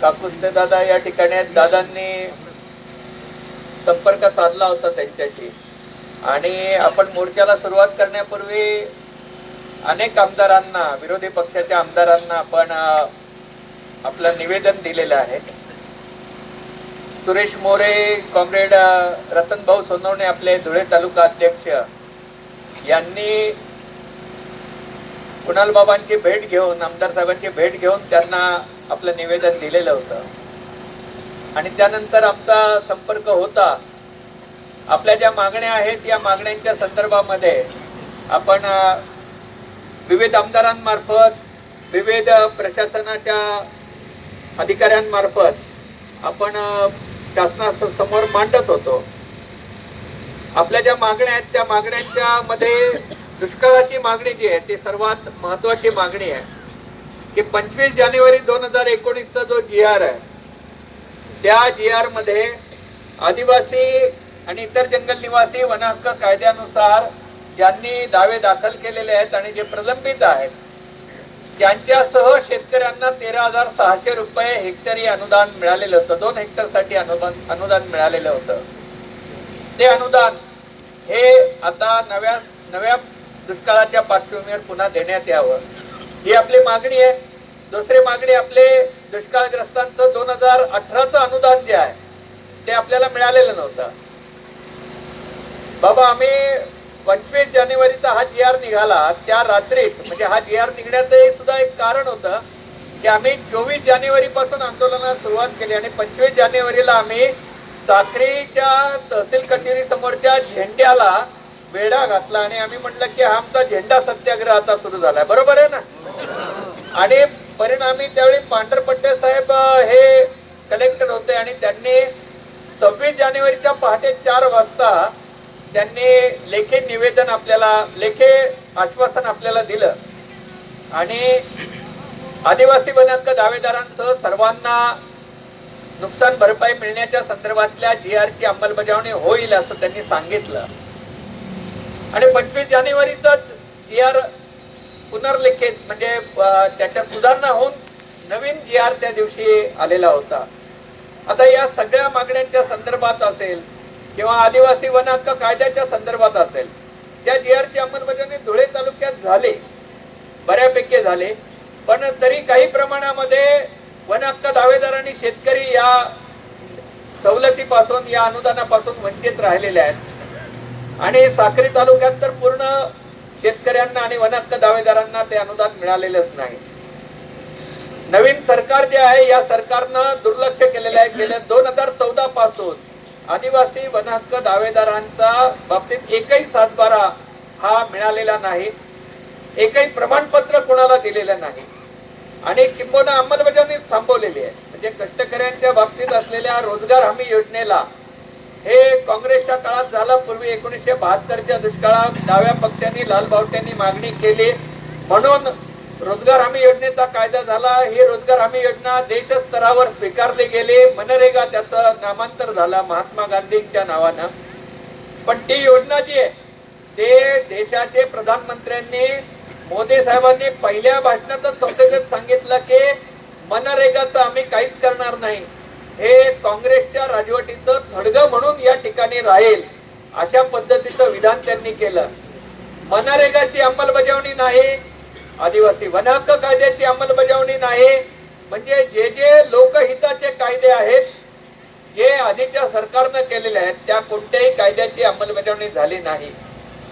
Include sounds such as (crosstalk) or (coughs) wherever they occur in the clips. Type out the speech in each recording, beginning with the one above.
काकुंदे दादा या ठिकाणी दादांनी संपर्क साधला होता त्यांच्याशी. आणि आपण मोर्चाला सुरुवात करण्यापूर्वी अनेक आमदारांना विरोधी पक्षाच्या आमदारांना आपण आपलं निवेदन दिलेलं आहे. सुरेश मोरे कॉम्रेड रतन भाऊ सोनवणे आपले धुळे तालुका अध्यक्ष यांनी कुणाल बाबांची भेट घेऊन आमदार साहेबांची भेट घेऊन त्यांना आपलं निवेदन दिलेलं होतं. आणि त्यानंतर आमचा संपर्क होता. आपल्या ज्या मागण्या आहेत या मागण्यांच्या संदर्भामध्ये आपण विविध आमदारांमार्फत विविध प्रशासनाच्या अधिकाऱ्यांमार्फत आपण शासनासमोर मांडत होतो. आपल्या ज्या मागण्या आहेत त्या मागण्यांच्या मध्ये दुष्काळाची मागणी जी आहे ती सर्वात महत्वाची मागणी आहे की पंचवीस जानेवारी दोन हजार एकोणीसचा जो जी आर आहे त्या जी आरमध्ये आदिवासी आणि इतर जंगल निवासी वनहक्क कायद्यानुसार ज्यांनी दावे दाखल केलेले आहेत आणि जे प्रलंबित आहेत त्यांच्यासह शेतकऱ्यांना तेरा हजार सहाशे रुपये हेक्टरी अनुदान मिळालेलं होतं. दोन हेक्टरसाठी अनुदान अनुदान मिळालेलं होतं. ते अनुदान हे आता नव्या नव्या दुष्काळाच्या पार्श्वभूमीवर पुन्हा देण्यात यावं. ही आपली मागणी आहे. दुसरी मागणी आपले दुष्काळग्रस्तांचं दोन हजार अठराचं अनुदान जे आहे ते आपल्याला मिळालेलं नव्हतं. बाबा आम्ही पंचवीस जानेवारीचा हा जी आर निघाला त्या रात्रीत म्हणजे हा जी आर निघण्याचं सुद्धा एक कारण होतं की आम्ही चोवीस जानेवारी पासून आंदोलनाला सुरुवात केली आणि पंचवीस जानेवारीला आम्ही साखरीच्या तहसील कचेरी समोरच्या झेंड्याला वेढा घातला आणि आम्ही म्हटलं की हा आमचा झेंडा सत्याग्रह आता सुरू झालाय. बरोबर आहे ना? आणि परिणामी त्यावेळी पांढरपट्टे साहेब हे कलेक्टर होते आणि त्यांनी सव्वीस जानेवारीच्या पहाटे चार वाजता त्यांनी लेखी निवेदन आपल्याला लेखी आश्वासन आपल्याला दिलं. आणि आदिवासी बनातक दावेदारांसह सर्वांना नुकसान भरपाई मिळण्याच्या संदर्भातल्या जी आर ची अंमलबजावणी होईल असं त्यांनी सांगितलं. आणि पंचवीस जानेवारीचाच जी आर पुनर्लेखित म्हणजे त्याच्यात सुधारणा होऊन नवीन जी आर त्या दिवशी आलेला होता. आता या सगळ्या मागण्यांच्या संदर्भात असेल किंवा आदिवासी वन हक्क कायद्याच्या संदर्भात असेल त्या जी आर ची अंमलबजावणी धुळे तालुक्यात झाले. बऱ्यापैकी झाले. पण तरी काही प्रमाणामध्ये वन हक्क दावेदार आणि शेतकरी या सवलतीपासून या अनुदानापासून वंचित राहिलेले आहेत. आणि साक्री तालुक्यात तर पूर्ण शेतकऱ्यांना आणि वनहक्क दावेदारांना ते अनुदान मिळालेलंच नाही. नवीन सरकार जे आहे या सरकारनं दुर्लक्ष केलेलं आहे. गेल्या दोन हजार चौदा पासून आदिवासी वनहक्क दावेदारांचा बाबतीत एकही सातबारा हा मिळालेला नाही. एकही प्रमाणपत्र कोणाला दिलेलं नाही. आणि किंबहुना अंमलबजावणी थांबवलेली आहे. म्हणजे कष्टकऱ्यांच्या बाबतीत असलेल्या रोजगार हमी योजनेला काँग्रेसच्या काळात झाला. पूर्वी एकोणीसशे बहात्तरच्या दुष्काळात डाव्या पक्षांनी लाल बावट्यांनी मागणी केली. म्हणून रोजगार हमी योजनेचा कायदा झाला. ही रोजगार हमी योजना देश स्तरावर स्वीकारली गेली. मनरेगा त्याचं नामांतर झालं महात्मा गांधींच्या नावानं. पण ती योजना जी आहे ते देशाचे प्रधानमंत्र्यांनी मोदी साहेबांनी पहिल्या भाषणातच संसदेत सांगितलं की मनरेगाचं आम्ही काहीच करणार नाही. हे काँग्रेसच्या राजवटीचं थडगं म्हणून या ठिकाणी राहील अशा पद्धतीचं विधान त्यांनी केलं. मनरेगाची अंमलबजावणी नाही आदिवासी वनहक्क कायद्याची अंमलबजावणी नाही म्हणजे जे जे लोकहिताचे कायदे आहेत जे आधीच्या सरकारनं केलेले आहेत त्या कोणत्याही कायद्याची अंमलबजावणी झाली नाही.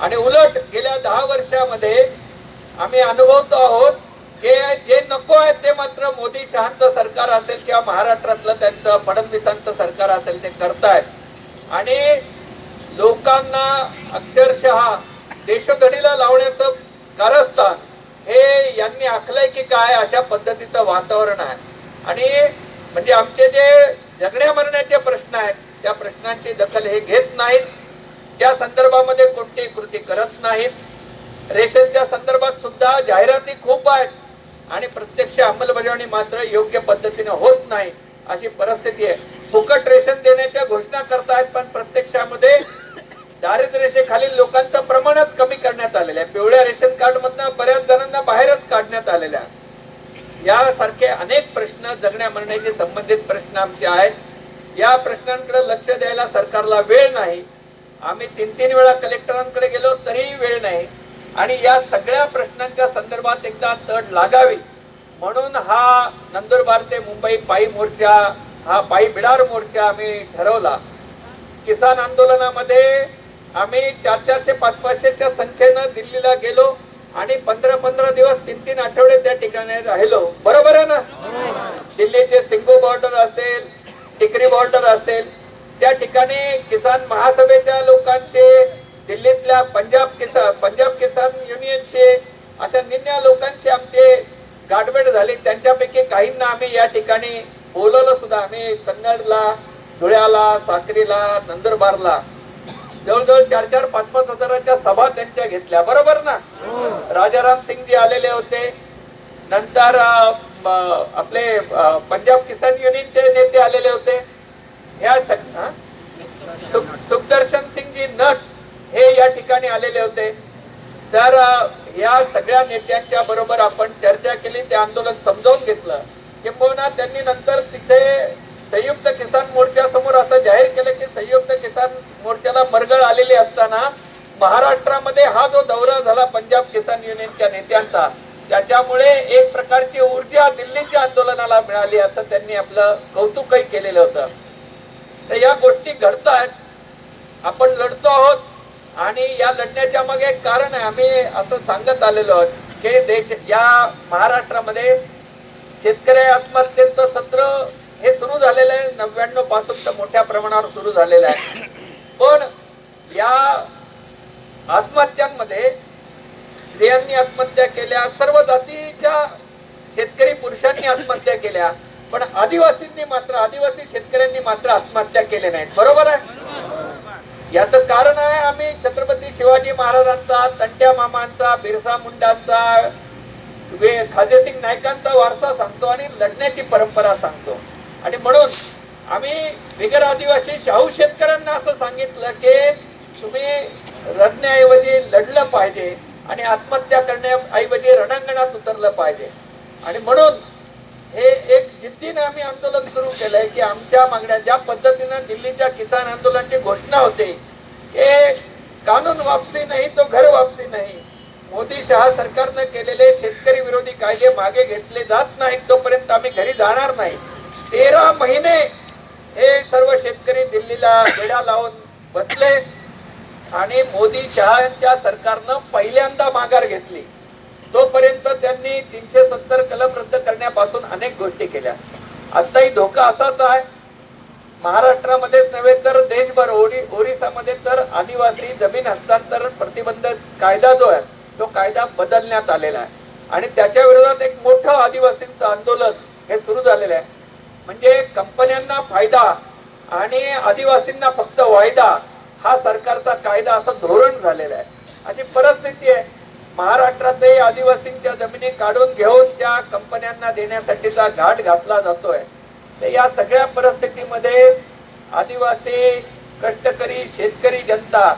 आणि उलट गेल्या दहा वर्षामध्ये आम्ही अनुभवतो आहोत हे जे नको आहे ते मात्र मोदी शहांचं सरकार असेल किंवा महाराष्ट्रातलं त्यांचं फडणवीसांचं सरकार असेल ते करतायत. आणि लोकांना अक्षरशः देशघडीला लावण्याचं कारस्थान हे यांनी आखलंय की काय अशा पद्धतीचं वातावरण आहे. आणि म्हणजे आमचे जे जगण्या मरण्याचे प्रश्न आहेत त्या प्रश्नांची दखल हे घेत नाहीत. त्या संदर्भामध्ये कोणतीही कृती करत नाहीत. रेशनच्या संदर्भात सुद्धा जाहिराती खूप आहेत. आणि प्रत्यक्ष अंमलबजावणी मात्र योग्य पद्धतीने होत नाही अशी परिस्थिती आहे. फुकट रेशन देण्याच्या घोषणा करतायत पण प्रत्यक्षामध्ये दारिद्र्य रेषेखालील लोकांचं प्रमाणच कमी करण्यात आलेलं आहे. पिवळ्या रेशन कार्ड मधनं बऱ्याच जणांना बाहेरच काढण्यात आलेल्या यासारखे अनेक प्रश्न जगण्या मरण्याचे संबंधित प्रश्न आमचे आहेत. या प्रश्नांकडे लक्ष द्यायला सरकारला वेळ नाही. आम्ही तीन तीन वेळा कलेक्टरांकडे गेलो तरीही वेळ नाही. आणि या सगळ्या प्रश्नांच्या संदर्भात एकदा तड लागावी. म्हणून हा नंदुरबार ते मुंबई पायी मोर्चा हा पायी बिडार मोर्चा आम्ही ठरवला. किसान आंदोलनामध्ये आम्ही चार चारशे पाच पाचशेच्या संख्येनं दिल्लीला गेलो आणि पंधरा पंधरा दिवस तीन तीन आठवडे त्या ठिकाणी राहिलो. बरोबर आहे ना? दिल्लीचे सिंगू बॉर्डर असेल टिकरी बॉर्डर असेल त्या ठिकाणी किसान महासभेच्या लोकांचे दिल्लीतल्या पंजाब किसान पंजाब किसान युनियनचे अशा निन्या लोकांशी आमचे गाठभेट झाली. त्यांच्यापैकी काहींना आम्ही या ठिकाणी बोलवलं सुद्धा. आम्ही कन्नडला धुळ्याला साक्रीला नंदुरबारला जवळजवळ चार चार पाच पाच हजाराच्या सभा त्यांच्या घेतल्या. बरोबर ना? राजाराम सिंगजी आलेले होते. नंतर आपले पंजाब किसान युनियनचे नेते आलेले होते. ह्या सग- सुख- सुखदर्शन सिंगजी नट हे या ठिकाणी आलेले होते. तर या सगळ्या नेत्यांच्या बरोबर आपण चर्चा केली ते आंदोलन समजावून घेतलं. किंबहुना त्यांनी नंतर तिथे संयुक्त किसान मोर्चा समोर असं जाहीर केलं की संयुक्त किसान मोर्चाला मरगळ आलेली असताना महाराष्ट्रामध्ये हा जो दौरा झाला पंजाब किसान युनियनच्या नेत्यांचा त्याच्यामुळे एक प्रकारची ऊर्जा दिल्लीच्या आंदोलनाला मिळाली असं त्यांनी आपलं कौतुकही केलेलं होतं. तर या गोष्टी घडतायत आपण लढतो आहोत. आणि या लढण्याच्या मागे एक कारण आहे. आम्ही असं सांगत आलेलो आहोत की देश या महाराष्ट्रामध्ये शेतकरी आत्महत्येचं सत्र हे सुरू झालेलं आहे. नव्याण्णवपासून तर मोठ्या प्रमाणावर सुरू झालेलं आहे. पण या आत्महत्यांमध्ये स्त्रियांनी आत्महत्या केल्या सर्व जातीच्या शेतकरी पुरुषांनी आत्महत्या केल्या पण आदिवासींनी मात्र आदिवासी शेतकऱ्यांनी मात्र आत्महत्या केल्या नाहीत. बरोबर आहे? याचं कारण आहे आम्ही छत्रपती शिवाजी महाराजांचा तंट्या मामांचा बिरसा मुंडांचा खाजेसिंग नायकांचा वारसा सांगतो आणि लढण्याची परंपरा सांगतो. आणि म्हणून आम्ही बिगर आदिवासी शाहू शेतकऱ्यांना असं सांगितलं की तुम्ही रडण्याऐवजी लढलं पाहिजे आणि आत्महत्या करण्याऐवजी रणांगणात उतरलं पाहिजे. आणि म्हणून हे एक जिद्दीने आम्ही आंदोलन सुरू केलंय की आमच्या मागण्या ज्या पद्धतीनं दिल्लीच्या किसान आंदोलनाची घोषणा होते हे कानून वापसी नाही तो घर वापसी नाही. मोदी शहा सरकारनं केलेले शेतकरी विरोधी कायदे मागे घेतले जात नाहीत तोपर्यंत आम्ही घरी जाणार नाही. तेरा महिने हे सर्व शेतकरी दिल्लीला वेढा लावून बसले आणि मोदी शहाच्या सरकारनं पहिल्यांदा माघार घेतली. तोपर्यंत त्यांनी तीनशे सत्तर कलम रद्द करण्यापासून अनेक गोष्टी केल्या. आताही धोका असाच आहे. महाराष्ट्रामध्येच नव्हे तर देशभर ओडी ओरिसामध्ये तर आदिवासी जमीन हस्तांतरण प्रतिबंध कायदा जो आहे तो कायदा बदलण्यात आलेला आहे. आणि त्याच्या विरोधात एक मोठं आदिवासींचं आंदोलन हे सुरू झालेलं आहे. म्हणजे कंपन्यांना फायदा आणि आदिवासींना फक्त वायदा हा सरकारचा कायदा असं धोरण झालेलं आहे. अशी परिस्थिती आहे. महाराष्ट्रातही आदिवासींच्या जमिनी काढून घेऊन त्या कंपन्यांना देण्यासाठीचा घाट घातला जातोय. तर या सगळ्या परिस्थितीमध्ये आदिवासी कष्टकरी शेतकरी जनता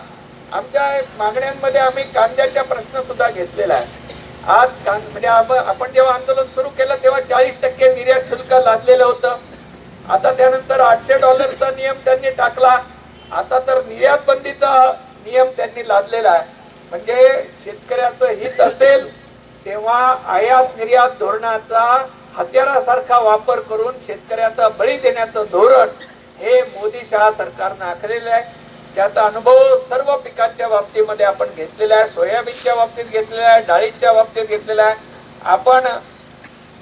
आमच्या मागण्यांमध्ये आम्ही कांद्याचा प्रश्न सुद्धा घेतलेला आहे. आज कां म्हणजे आपण जेव्हा आंदोलन सुरू केलं तेव्हा चाळीस टक्के निर्यात शुल्क लादलेलं होतं. आता त्यानंतर आठशे डॉलरचा नियम त्यांनी टाकला. आता तर निर्यात बंदीचा नियम त्यांनी लादलेला आहे. म्हणजे शेतकऱ्याचं हित असेल तेव्हा आयात निर्यात धोरणाचा हत्यारासारखा वापर करून शेतकऱ्याचा बळी देण्याचं धोरण हे मोदी शहा सरकारनं आखलेलं आहे. त्याचा अनुभव सर्व पिकांच्या बाबतीमध्ये आपण घेतलेला आहे सोयाबीनच्या बाबतीत घेतलेला आहे डाळीच्या बाबतीत घेतलेला आहे. आपण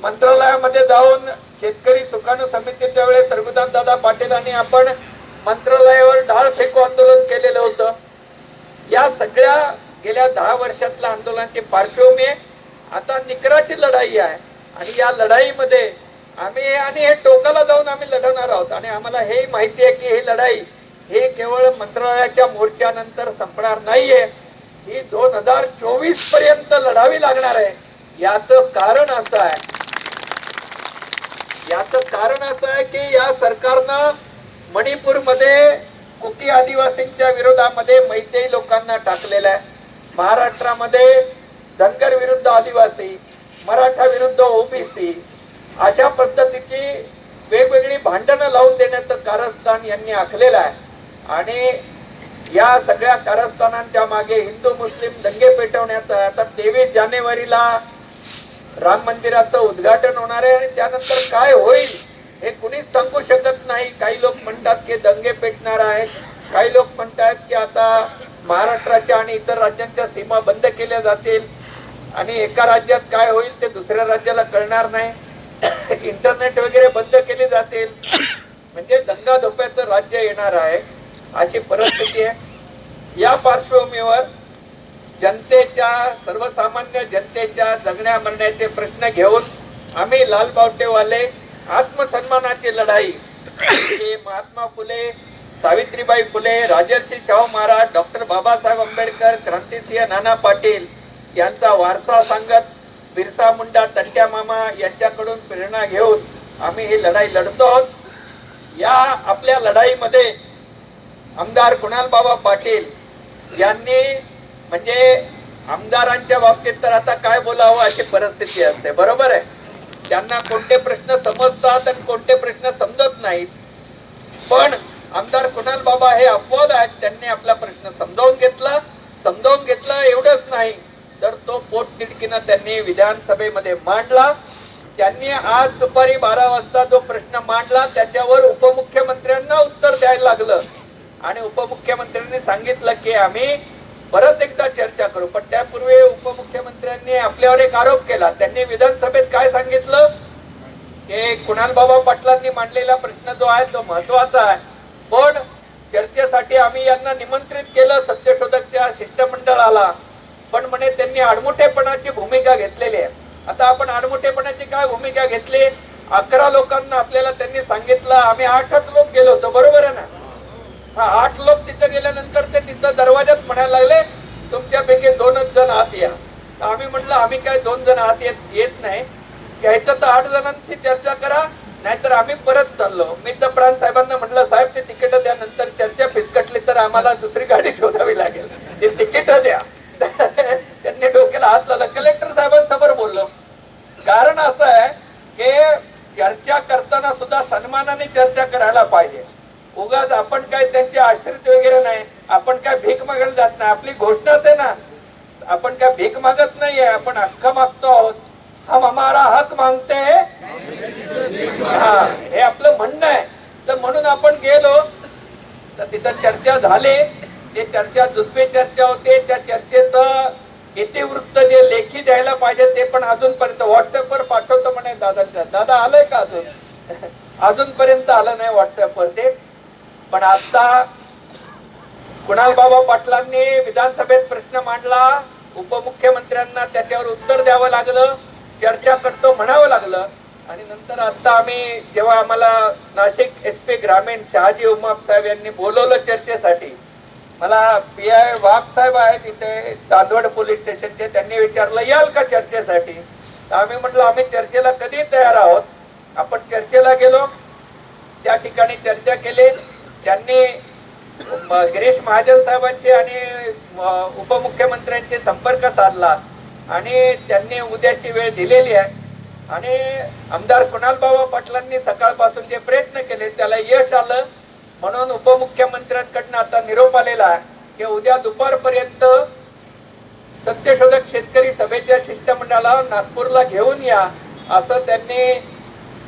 मंत्रालयामध्ये जाऊन शेतकरी सुकाणू समितीच्या वेळेस रघुनाथ दादा पाटील आणि आपण मंत्रालयावर ढाळ फेकू आंदोलन केलेलं होतं. या सगळ्या गेल्या दहा वर्षातल्या आंदोलनाची पार्श्वभूमी आहे. आता निकराची लढाई आहे. आणि या लढाईमध्ये आम्ही आणि हे टोकाला जाऊन आम्ही लढवणार आहोत. आणि आम्हाला हे माहिती आहे की ही लढाई हे केवळ मंत्रालयाच्या मोर्चानंतर संपणार नाहीये. ही दोन हजार चोवीसपर्यंत लढावी लागणार आहे. याच कारण असं आहे. याचं कारण असं आहे की या सरकारनं मणिपूरमध्ये कुकी आदिवासींच्या विरोधामध्ये मैत्री लोकांना टाकलेलं आहे. महाराष्ट्रामध्ये धनगर विरुद्ध आदिवासी मराठा विरुद्ध ओबीसी अशा पद्धतीची वेगवेगळी भांडणं लावून देण्याचं कारस्थान यांनी आखलेलं आहे. आणि या सगळ्या कारस्थानांच्या मागे हिंदू मुस्लिम दंगे पेटवण्याचं आता तेवीस जानेवारीला राम मंदिराचं उद्घाटन होणार आहे आणि त्यानंतर काय होईल हे कुणीच सांगू शकत नाही. काही लोक म्हणतात की दंगे पेटणार आहेत. काही लोक म्हणतात की आता महाराष्ट्राच्या आणि इतर राज्यांच्या सीमा बंद केल्या जातील. आणि एका राज्यात काय होईल ते दुसऱ्या राज्याला कळणार नाही. (coughs) इंटरनेट वगैरे बंद केले जातील. म्हणजे दंगा धोप्याचं राज्य येणार आहे अशी परिस्थिती आहे. या पार्श्वभूमीवर जनतेच्या सर्वसामान्य जनतेच्या जगण्या मरण्याचे प्रश्न घेऊन आम्ही लाल बावटेवाले आत्मसन्मानाची लढाई. (coughs) हे महात्मा फुले सावित्रीबाई फुले राजर्षी शाहू महाराज डॉक्टर बाबासाहेब आंबेडकर क्रांतिसिंह नाना पाटील यांचा वारसा सांगत बिरसा मुंडा तंट्या मामा यांच्याकडून प्रेरणा घेऊन आम्ही ही लढाई लढतो आहोत. या आपल्या लढाईमध्ये आमदार कुणाल बाबा पाटील यांनी म्हणजे आमदारांच्या बाबतीत तर आता काय बोलावं अशी परिस्थिती असते बरोबर आहे? त्यांना कोणते प्रश्न समजतात आणि कोणते प्रश्न समजत नाहीत. पण आमदार कुणाल बाबा हे अपवाद आहेत त्यांनी आपला प्रश्न समजावून घेतला. समजावून घेतला एवढंच नाही तर तो पोटतिडकीनं त्यांनी विधानसभेमध्ये मांडला. त्यांनी आज दुपारी बारा वाजता जो प्रश्न मांडला त्याच्यावर उपमुख्यमंत्र्यांना उत्तर द्यायला लागलं. आणि उपमुख्यमंत्र्यांनी सांगितलं की आम्ही परत एकदा चर्चा करू. पण त्यापूर्वी उपमुख्यमंत्र्यांनी आपल्यावर एक आरोप केला. त्यांनी विधानसभेत काय सांगितलं? की कुणाल बाबा पाटलांनी मांडलेला प्रश्न जो आहे तो महत्त्वाचा आहे. पण चर्चेसाठी आम्ही यांना निमंत्रित केलं सत्यशोधकच्या शिष्टमंडळाला. पण म्हणे त्यांनी आडमुठेपणाची भूमिका घेतलेली आहे. आता आपण आडमुठेपणाची काय भूमिका घेतली? अकरा लोकांना आपल्याला त्यांनी सांगितलं आम्ही आठच लोक गेलो होतो बरोबर आहे ना? हा आठ लोक तिथं गेल्यानंतर ते तिथं दरवाजात म्हणायला लागले तुमच्यापैकी दोनच जण आत या. तर आम्ही म्हटलं आम्ही काय दोन जण आत येत येत नाही. घ्यायचं तर आठ जणांची चर्चा करा नाहीतर आम्ही परत चाललो. मी तर प्राण साहेबांना म्हटलं साहेब ते तिकीट द्या नंतर चर्चा फिसकटली तर आम्हाला दुसरी गाडी शोधावी लागेल. ते तिकीट द्या. (laughs) त्यांनी डोक्याला हात लावला. कलेक्टर साहेबांसमोर बोललो. कारण असं आहे की चर्चा करताना सुद्धा सन्मानाने चर्चा करायला पाहिजे. उगाच आपण काय त्यांचे आश्रित वगैरे नाही. आपण काय भीक मागायला जात नाही. आपली घोषणाच आहे ना. आपण काय भीक मागत नाहीये. आपण हक्क मागतो आहोत. हम हमारा हक मागते. हा हे आपलं म्हणणं आहे. तर म्हणून आपण गेलो. तर तिथं चर्चा झाली. ते चर्चा जुजबे चर्चा होते. त्या चर्चेचं इतिवृत्त जे लेखी द्यायला पाहिजे ते पण अजूनपर्यंत व्हॉट्सअपवर पाठवतो म्हणे दादाच्या दादा आलंय का अजून? (laughs) अजूनपर्यंत आलं नाही व्हॉट्सअपवर ते. पण आता कुणाल बाबा पाटलांनी विधानसभेत प्रश्न मांडला. उपमुख्यमंत्र्यांना त्याच्यावर उत्तर द्यावं लागलं. चर्चा करतो म्हणावं लागलं. आणि नंतर आता आम्ही जेव्हा आम्हाला नाशिक एस पी ग्रामीण शहाजी उमाप साहेब यांनी बोलवलं चर्चेसाठी मला पी आय वाघ साहेब आहेत इथे चांदवड पोलीस स्टेशनचे त्यांनी विचारलं याल का चर्चेसाठी? तर आम्ही म्हटलं आम्ही चर्चेला कधी तयार आहोत? आपण चर्चेला गेलो त्या ठिकाणी चर्चा केली. त्यांनी गिरीश महाजन साहेबांची आणि उपमुख्यमंत्र्यांशी संपर्क साधला. आणि त्यांनी उद्याची वेळ दिलेली आहे. आणि आमदार कुणाल बाबा पाटलांनी सकाळपासून जे प्रयत्न केले त्याला यश आलं. म्हणून उपमुख्यमंत्र्यांकडनं आता निरोप आलेला आहे की उद्या दुपारपर्यंत सत्यशोधक शेतकरी सभेच्या शिष्टमंडळाला नागपूरला घेऊन या असं त्यांनी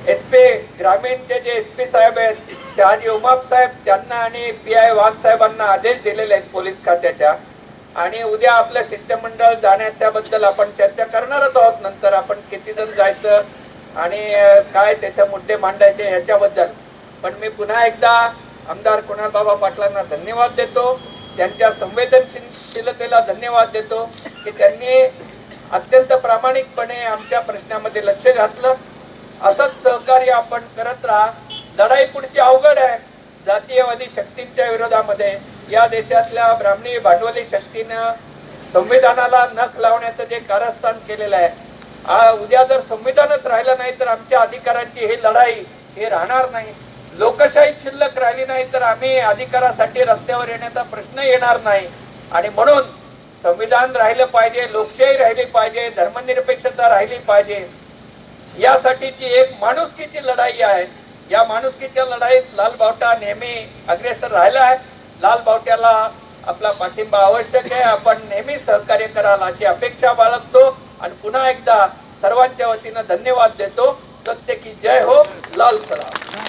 एस पी ग्रामीणचे जे एस पी साहेब आहेत शहाजी उमाप साहेब त्यांना आणि पी आय वाघ साहेबांना आदेश दिलेले आहेत पोलीस खात्याच्या. आणि उद्या आपलं शिष्टमंडळ जाण्याच्या बद्दल आपण चर्चा करणारच आहोत. नंतर आपण किती जण जायचं आणि काय त्याचे मुद्दे मांडायचे ह्याच्याबद्दल. पण मी पुन्हा एकदा आमदार कुणाल बाबा पाटलांना धन्यवाद देतो. त्यांच्या संवेदनशीलतेला धन्यवाद देतो की त्यांनी अत्यंत प्रामाणिकपणे आमच्या प्रश्नामध्ये लक्ष घातलं. असंच सहकार्य आपण करत राहा. लढाई पुढची अवघड आहे. जातीयवादी शक्तींच्या विरोधामध्ये या देशातल्या ब्राह्मणी भांडवली शक्तीनं संविधानाला नख लावण्याचं जे कारस्थान केलेलं आहे उद्या जर संविधानच राहिलं नाही तर आमच्या अधिकारांची ही लढाई हे राहणार नाही. लोकशाही शिल्लक राहिली नाही तर आम्ही अधिकारासाठी रस्त्यावर येण्याचा प्रश्न येणार नाही. आणि म्हणून संविधान राहिलं पाहिजे लोकशाही राहिली पाहिजे धर्मनिरपेक्षता राहिली पाहिजे. यासाठीची एक माणुसकीची लढाई आहे. या माणुसकीच्या लढाईत लाल बावटा नेहमी अग्रेसर राहिला आहे. लाल बावट्याला आपला पाठिंबा आवश्यक आहे. आपण नेहमी सहकार्य कराल अशी अपेक्षा बाळगतो. आणि पुन्हा एकदा सर्वांच्या वतीनं धन्यवाद देतो. सत्य की जय हो. लाल सलाम.